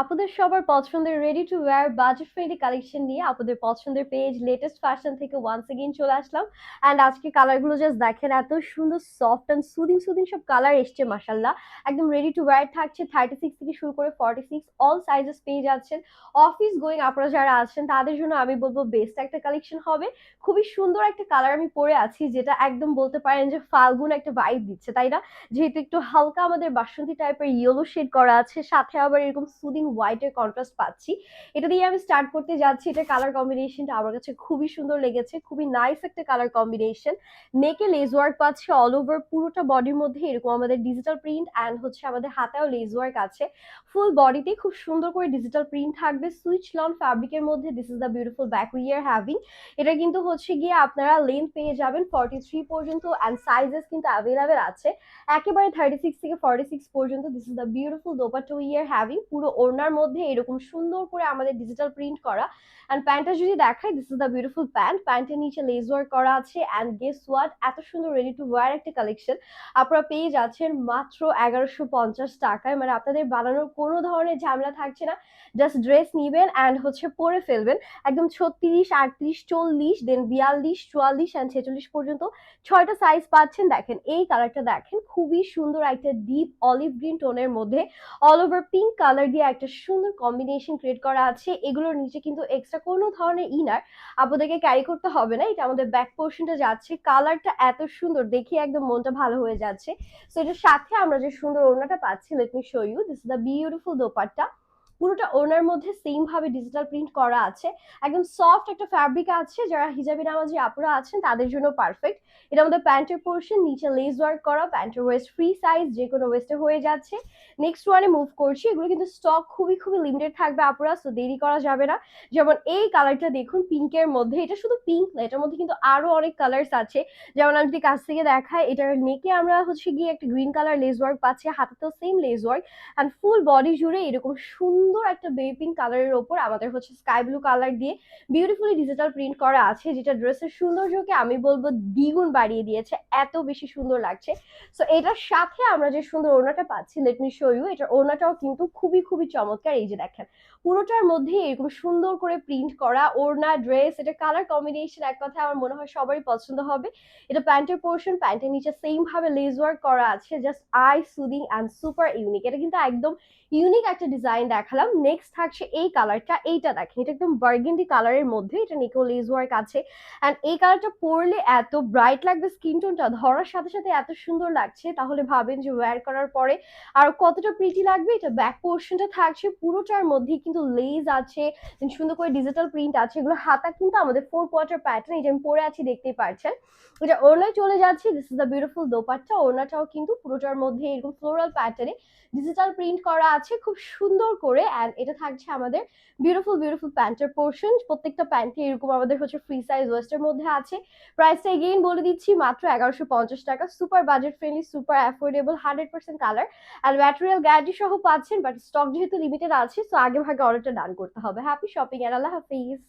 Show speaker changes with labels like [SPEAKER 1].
[SPEAKER 1] আপনাদের সবার পছন্দের ready to wear budget friendly collection নিয়ে আপনাদের পছন্দের পেজ লেটেস্ট ফ্যাশন থেকে ওয়ান্স এগেইন চলে আসলাম। অ্যান্ড আজকে কালারগুলো জাস্ট দেখেন, এত সুন্দর সফট অ্যান্ড সুদিং সুদিং সব কালার এসছে মাসাল্লাহ একদম রেডি টু ওয়্যার থাকছে থার্টি সিক্স থেকে শুরু করে ফর্টি সিক্স অল সাইজেস পেয়ে যাচ্ছেন। অফিস গোয়িং আপনারা যারা আছেন, তাদের জন্য আমি বলব বেস্ট একটা কালেকশন হবে। খুবই সুন্দর একটা কালার আমি পরে আছি, যেটা একদম বলতে পারেন যে ফাল্গুন একটা ভাইব দিচ্ছে, তাই না? যেহেতু একটু হালকা আমাদের বাসন্তী টাইপের ইয়েলো শেড করা আছে, সাথে আবার এরকম সুদিং হোয়াইটের কন্ট্রাস্ট পাচ্ছি। এটা দিয়ে আমি স্টার্ট করতে যাচ্ছি, এটা কালার কম্বিনেশনটা আমার কাছে খুবই সুন্দর লেগেছে, খুবই নাইস একটা কালার কম্বিনেশন নেকে লেজ ওয়ার্ক পাচ্ছি অল ওভার পুরোটা বডির মধ্যে এরকম আমাদের ডিজিটাল প্রিন্ট অ্যান্ড হচ্ছে আমাদের হাতেও লেজ ওয়ার্ক আছে। ফুল বডিতে খুব সুন্দর করে ডিজিটাল প্রিন্ট থাকবে সুইচ লন ফ্যাব্রিকের মধ্যে this is the beautiful back we are having এটা কিন্তু হচ্ছে গিয়ে আপনারা লেন্থ পেয়ে যাবেন ফর্টি থ্রি পর্যন্ত অ্যান্ড সাইজেস কিন্তু অ্যাভেলেবেল আছে। একেবারে থার্টি সিক্স থেকে ফর্টি সিক্স পর্যন্ত this is the beautiful dupatta we're having পুরো ওড়নার মধ্যে এরকম সুন্দর করে আমাদের ডিজিটাল প্রিন্ট করা। অ্যান্ড প্যান্টটা যদি দেখাই this is the beautiful pant প্যান্টের নিচে লেজ ওয়ার্ক করা আছে। অ্যান্ড গেস ওয়াট এত সুন্দর রেডি টু ওয়ার একটা কালেকশন আপনারা পেয়ে যাচ্ছেন মাত্র এগারোশো পঞ্চাশ টাকায়। মানে আপনাদের বানানোর কোনো ধরনের ঝামেলা থাকছে না। জাস্ট ড্রেস নিবেন অ্যান্ড হচ্ছে পরে ফেলবেন। একদম ছত্রিশ, আটত্রিশ, চল্লিশ দেন বিয়াল্লিশ, চুয়াল্লিশ অ্যান্ড ছেচল্লিশ পর্যন্ত ছয়টা সাইজ পাচ্ছেন। দেখেন, এই কালারটা দেখেন। খুবই সুন্দর একটা ডিপ অলিভ গ্রিন টোনের মধ্যে অল ওভার পিঙ্ক কালার দিয়ে একটা সুন্দর কম্বিনেশন ক্রিয়েট করা আছে। এগুলোর নিচে কিন্তু এক্সট্রা কোনো ধরনের ইনার আপনাদেরকে ক্যারি করতে হবে না। এটা আমাদের ব্যাক পোর্শনটা যাচ্ছে। কালারটা এত সুন্দর, দেখে একদম মনটা ভালো হয়ে যাচ্ছে। সো এটার সাথে আমরা যে সুন্দর ওড়নাটা পাচ্ছি let me show you this is the beautiful dupatta. পুরোটা ওনার মধ্যে সেম ভাবে ডিজিটাল প্রিন্ট করা আছে। একদম সফট একটা ফ্যাব্রিক আছে, যারা হিজাবি নামাজি আপুরা আছেন, তাদের জন্য পারফেক্ট এটা আমাদের প্যান্টের পোর্শন নিচে লেস ওয়ার্ক করা প্যান্টের ওয়েস্ট ফ্রি সাইজ যে কোনো ওয়েস্টে হয়ে যাচ্ছে। নেক্সট ওয়ানে মুভ করছি, এগুলো কিন্তু স্টক খুবই খুবই লিমিটেড থাকবে আপুরা সো দেরি করা যাবে না। যেমন এই কালারটা দেখুন পিঙ্কের মধ্যে, এটা শুধু পিঙ্ক না, এটার মধ্যে কিন্তু আরও অনেক কালার্স আছে। যেমন আমি যদি কাছ থেকে দেখাই, এটার নেকে আমরা হচ্ছে গিয়ে একটা গ্রিন কালার লেস ওয়ার্ক পাচ্ছি, হাতে তো same lace work and full body জুড়ে এরকম সুন্দর একটা বেবি পিঙ্ক কালারের ওপর আমাদের হচ্ছে স্কাই ব্লু কালার দিয়ে বিউটিফুলি ডিজিটাল প্রিন্ট করা আছে, যেটা ড্রেসের সৌন্দর্যকে আমি বলব দ্বিগুণ বাড়িয়ে দিয়েছে, এত বেশি সুন্দর লাগছে। সো এটার সাথে আমরা যে সুন্দর ওড়নাটা পাচ্ছি লেট মি শো ইউ এটার ওড়নাটাও কিন্তু খুবই খুবই চমৎকার, এই যে দেখেন। পুরোটার মধ্যে এরকম সুন্দর করে প্রিন্ট করা ওড়না ড্রেস এটা কালার কম্বিনেশন এক কথা আমার মনে হয় সবারই পছন্দ হবে। এটা প্যান্টের পোর্শন প্যান্টের নিচে সেম ভাবে লেজ ওয়ার্ক করা আছে just eye soothing and super unique এটা কিন্তু একদম ইউনিক একটা ডিজাইন দেখালাম। নেক্সট থাকছে এই কালারটা এইটা দেখেন, এটা একদম বার্গেন্ডি কালারের মধ্যে, এটা নিকো লেজ ওয়ার্ক আছে অ্যান্ড এই কালারটা পরলে এত ব্রাইট লাগবে স্কিন টোনটা ধরার সাথে সাথে এত সুন্দর লাগছে, তাহলে ভাবেন যে ওয়্যার করার পরে আর কতটা প্রিটি লাগবে? এটা ব্যাক পোর্শনটা থাকছে, পুরোটার মধ্যে কিন্তু লেজ আছে সুন্দর করে ডিজিটাল প্রিন্ট আছে, এগুলো হাতা কিন্তু আমাদের ফোর কোয়ার্টার প্যাটার্ন এটা আমি পরে আছি, দেখতেই পাচ্ছেন। এটা ওড়নায় চলে যাচ্ছে this is the beautiful dupatta, ওড়নাটাও কিন্তু পুরোটার মধ্যে এরকম ফ্লোরাল প্যাটার্নে ডিজিটাল প্রিন্ট করা আছে, খুব সুন্দর করে অ্যান্ড এটা থাকছে আমাদের বিউটিফুল বিউটিফুল প্যান্টের পোর্শন প্রত্যেকটা প্যান্টে এরকম আমাদের হচ্ছে ফ্রি সাইজ ওয়েস্টের মধ্যে আছে। প্রাইসটা এগেইন বলে দিচ্ছি মাত্র এগারোশো পঞ্চাশ টাকা। Super budget friendly super affordable hundred percent colour and material guarantee সহ পাচ্ছেন বাট স্টক যেহেতু লিমিটেড আছে সো আগে ভাগে অর্ডারটা ডান করতে হবে। হ্যাপি শপিং অ্যান্ড আল্লাহ হাফিজ।